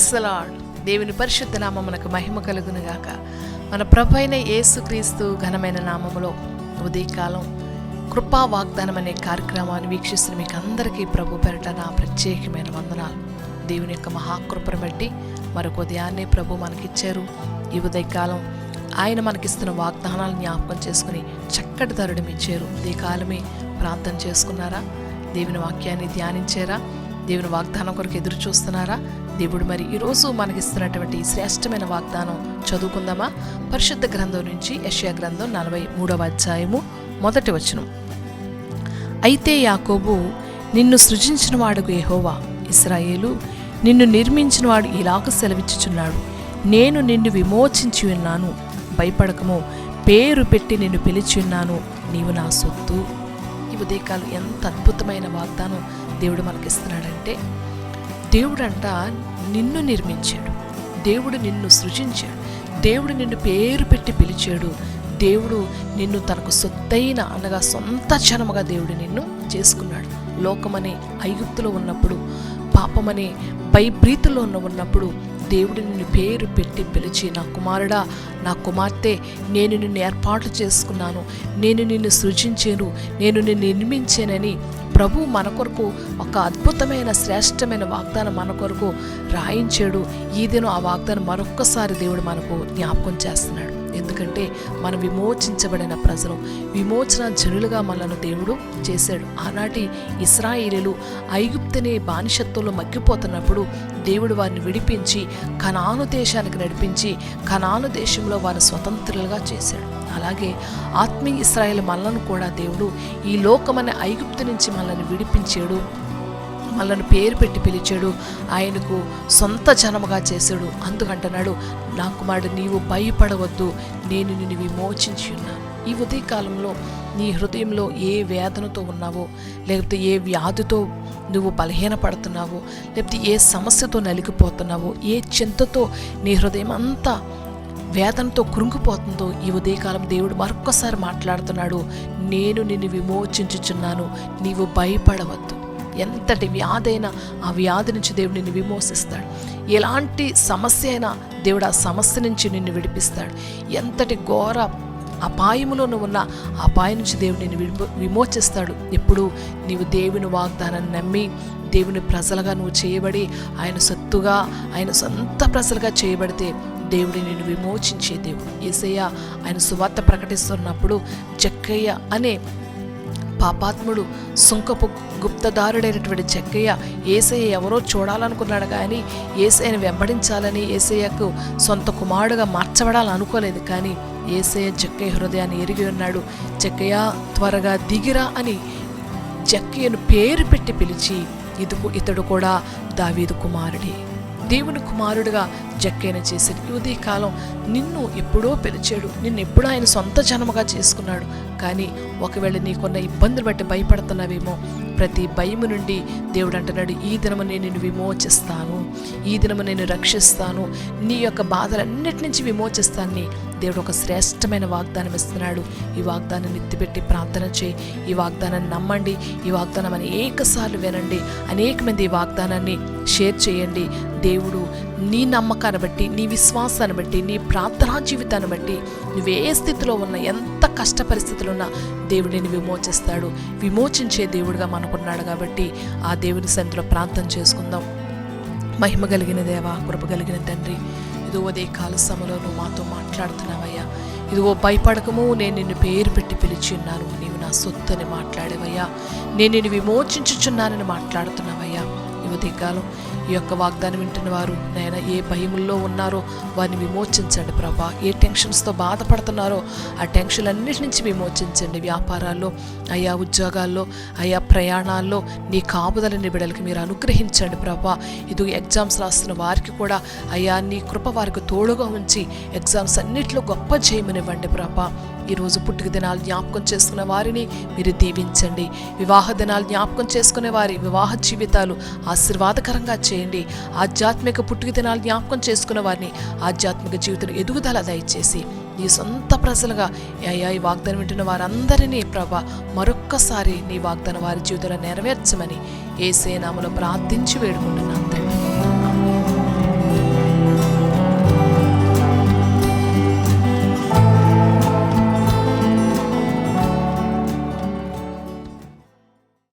ప్రైస్లాడ్ దేవుని పరిశుద్ధ నామమునకు మహిమ కలుగునుగాక. మన ప్రభు అయిన యేసుక్రీస్తు ఘనమైన నామములో ఉదయకాలం కృపా వాగ్దానం అనే కార్యక్రమాన్ని వీక్షిస్తున్న మీకు అందరికీ ప్రభు పెరట నా ప్రత్యేకమైన వందనాలు. దేవుని యొక్క మహాకృపను బట్టి మరొక ఉదయాన్నే ప్రభు మనకిచ్చారు. ఈ ఉదయకాలం ఆయన మనకిస్తున్న వాగ్దానాలు జ్ఞాపకం చేసుకుని చక్కటి ధరుడు ఇచ్చారు ఉదయకాలమే ప్రార్థన చేసుకున్నారా? దేవుని వాక్యాన్ని ధ్యానించారా? దేవుని వాగ్దానం కొరకు ఎదురు చూస్తున్నారా? దేవుడు మరి ఈరోజు మనకిస్తున్నటువంటి శ్రేష్టమైన వాగ్దానం చదువుకుందామా? పరిశుద్ధ గ్రంథం నుంచి యషియా గ్రంథం నలభై మూడవ అధ్యాయము మొదటి వచనం. అయితే యాకోబు నిన్ను సృజించిన వాడుకు ఎహోవా ఇస్రాయేలు నిన్ను నిర్మించినవాడు ఇలాగ సెలవిచ్చుచున్నాడు. నేను నిన్ను విమోచించి ఉన్నాను. భయపడకము. పేరు పెట్టి నిన్ను పిలిచి ఉన్నాను. నీవు నా సొత్తు. ఉదయకాలం ఎంత అద్భుతమైన వాగ్దానం దేవుడు మనకిస్తున్నాడంటే దేవుడంట నిన్ను నిర్మించాడు దేవుడు నిన్ను సృజించాడు దేవుడు నిన్ను పేరు పెట్టి పిలిచాడు దేవుడు నిన్ను తనకు సొత్తైన అనగా సొంత జనముగా దేవుడు నిన్ను చేసుకున్నాడు. లోకమనే ఐగుప్తులో ఉన్నప్పుడు పాపమనే భయభ్రీతుల్లో ఉన్న ఉన్నప్పుడు దేవుడు నిన్ను పేరు పెట్టి పిలిచి నా కుమారుడా నా కుమార్తె నేను నిన్ను ఏర్పాటు చేసుకున్నాను. నేను నిన్ను సృజించాను. నేను నిన్ను నిర్మించానని ప్రభు మన కొరకు ఒక అద్భుతమైన శ్రేష్టమైన వాగ్దానం మన కొరకు రాయించాడు. ఈ దినం ఆ వాగ్దానం మరొక్కసారి దేవుడు మనకు జ్ఞాపకం చేస్తున్నాడు. ఎందుకంటే మనం విమోచించబడిన ప్రజలు విమోచన జనులుగా మనను దేవుడు చేశాడు. ఆనాటి ఇస్రాయిలీలు ఐగుప్తునే బానిసత్వంలో మగ్గిపోతున్నప్పుడు దేవుడు వారిని విడిపించి కనాను దేశానికి నడిపించి కనాను దేశంలో వారిని స్వతంత్రులుగా చేశాడు. అలాగే ఆత్మీయ ఇస్రాయేల్ మనలను కూడా దేవుడు ఈ లోకమనే ఐగుప్తు నుంచి మనల్ని విడిపించాడు. మనల్ని పేరు పెట్టి పిలిచాడు. ఆయనకు సొంత జనముగా చేశాడు. అందుకంటున్నాడు నా కుమారుడు నీవు భయపడవద్దు. నేను నిన్ను విమోచించి ఉన్నాను. ఈ ఉదయకాలంలో నీ హృదయంలో ఏ వేదనతో ఉన్నావో లేకపోతే ఏ వ్యాధితో నువ్వు బలహీనపడుతున్నావో లేకపోతే ఏ సమస్యతో నలిగిపోతున్నావో ఏ చింతతో నీ హృదయం అంతా వేదనతో కృంగిపోతుందో ఈ ఉదయకాలం దేవుడు మరొక్కసారి మాట్లాడుతున్నాడు. నేను నిన్ను విమోచించుచున్నాను. నీవు భయపడవద్దు. ఎంతటి వ్యాధి అయినా ఆ వ్యాధి నుంచి దేవుడు నిన్ను విమోచిస్తాడు ఎలాంటి సమస్య అయినా దేవుడు ఆ సమస్య నుంచి నిన్ను విడిపిస్తాడు. ఎంతటి ఘోర అపాయములోనూ ఉన్న అపాయం నుంచి దేవుడు నిన్ను విమో విమోచిస్తాడు. ఎప్పుడు నీవు దేవుని వాగ్దానాన్ని నమ్మి దేవుని ప్రజలుగా నువ్వు చేయబడి ఆయన సత్తుగా ఆయన సొంత ప్రజలుగా చేయబడితే దేవుడు నిన్ను విమోచించే దేవుడు. ఏసయ్య ఆయన సువార్త ప్రకటిస్తున్నప్పుడు జక్కయ్య అనే పాపాత్ముడు సుంకపు గుప్తదారుడైనటువంటి చెక్కయ్య ఏసయ్య ఎవరో చూడాలనుకున్నాడు కానీ ఏసయ్యను వెంబడించాలని ఏసయ్యకు సొంత కుమారుడుగా మార్చబడాలని అనుకోలేదు కానీ ఏసయ్య చెక్కయ్య హృదయాన్ని ఎరిగి ఉన్నాడు. చెక్కయ్య త్వరగా దిగిరా అని జక్కయ్యను పేరు పెట్టి పిలిచి ఇదుకు ఇతడు కూడా దావీదు కుమారుడే. దేవుని కుమారుడిగా జక్కైన చేశాడు. ఈ ఉదయకాలం నిన్ను ఎప్పుడో పిలిచాడు. నిన్ను ఎప్పుడో ఆయన సొంత జన్మగా చేసుకున్నాడు. కానీ ఒకవేళ నీకున్న ఇబ్బందులు బట్టి భయపడుతున్నావేమో ప్రతి భయము నుండి దేవుడు అంటున్నాడు ఈ దినము నేను నిన్ను విమోచిస్తాను. ఈ దినము నేను రక్షిస్తాను. నీ యొక్క బాధలన్నిటి నుంచి విమోచిస్తాన్ని దేవుడు ఒక శ్రేష్టమైన వాగ్దానం ఇస్తున్నాడు. ఈ వాగ్దానాన్ని ఎత్తిపెట్టి ప్రార్థన చేయి. ఈ వాగ్దానాన్ని నమ్మండి. ఈ వాగ్దానం అనేకసార్లు వినండి. అనేక మంది ఈ వాగ్దానాన్ని షేర్ చేయండి. దేవుడు నీ నమ్మకాన్ని బట్టి నీ విశ్వాసాన్ని బట్టి నీ ప్రార్థనా జీవితాన్ని బట్టి నువ్వే స్థితిలో ఉన్న ఎంత కష్ట పరిస్థితులు ఉన్నా దేవుడిని విమోచిస్తాడు. విమోచించే దేవుడుగా మనకున్నాడు కాబట్టి ఆ దేవుని సన్నిధిలో ప్రార్థన చేసుకుందాం. మహిమ కలిగిన దేవా కృప కలిగిన తండ్రి ఇదిగో అదే కాల సమయంలో నువ్వు మాతో మాట్లాడుతున్నావయ్యా. ఇదిగో భయపడకము నేను నిన్ను పేరు పెట్టి పిలిచి ఉన్నాను. నీవు నా సొత్తు అని మాట్లాడేవయ్యా. నేను నిన్ను విమోచించుచున్నానని మాట్లాడుతున్నావయ్యా. ఈ దిగ్గాలం ఈ యొక్క వాగ్దానం వింటున్న వారు నేను ఏ భయముల్లో ఉన్నారో వారిని విమోచించండి ప్రభా. ఏ టెన్షన్స్తో బాధపడుతున్నారో ఆ టెన్షన్లన్నిటి నుంచి విమోచించండి. వ్యాపారాల్లో అయా ఉద్యోగాల్లో అయా ప్రయాణాల్లో నీ కాపుదలని బిడలకి మీరు అనుగ్రహించండి ప్రభా. ఇది ఎగ్జామ్స్ రాస్తున్న వారికి కూడా అయా నీ కృప వారికి తోడుగా ఉంచి ఎగ్జామ్స్ అన్నింటిలో గొప్ప చేయమనివ్వండి ప్రభా. ఈరోజు పుట్టుక దినాలు జ్ఞాపకం చేసుకున్న వారిని మీరు దీవించండి. వివాహ దినాలు జ్ఞాపకం చేసుకునే వారి వివాహ జీవితాలు ఆశీర్వాదకరంగా చేయండి. ఆధ్యాత్మిక పుట్టుక దినాలు జ్ఞాపకం చేసుకున్న వారిని ఆధ్యాత్మిక జీవితం ఎదుగుదల దయచేసి నీ సొంత ప్రజలుగా అయ్యా ఈ వాగ్దానం వింటున్న వారందరినీ ప్రభ మరొక్కసారి నీ వాగ్దానం వారి జీవితంలో నెరవేర్చమని ఏసే నామలో ప్రార్థించి వేడుకుంటున్నాను తండ్రి.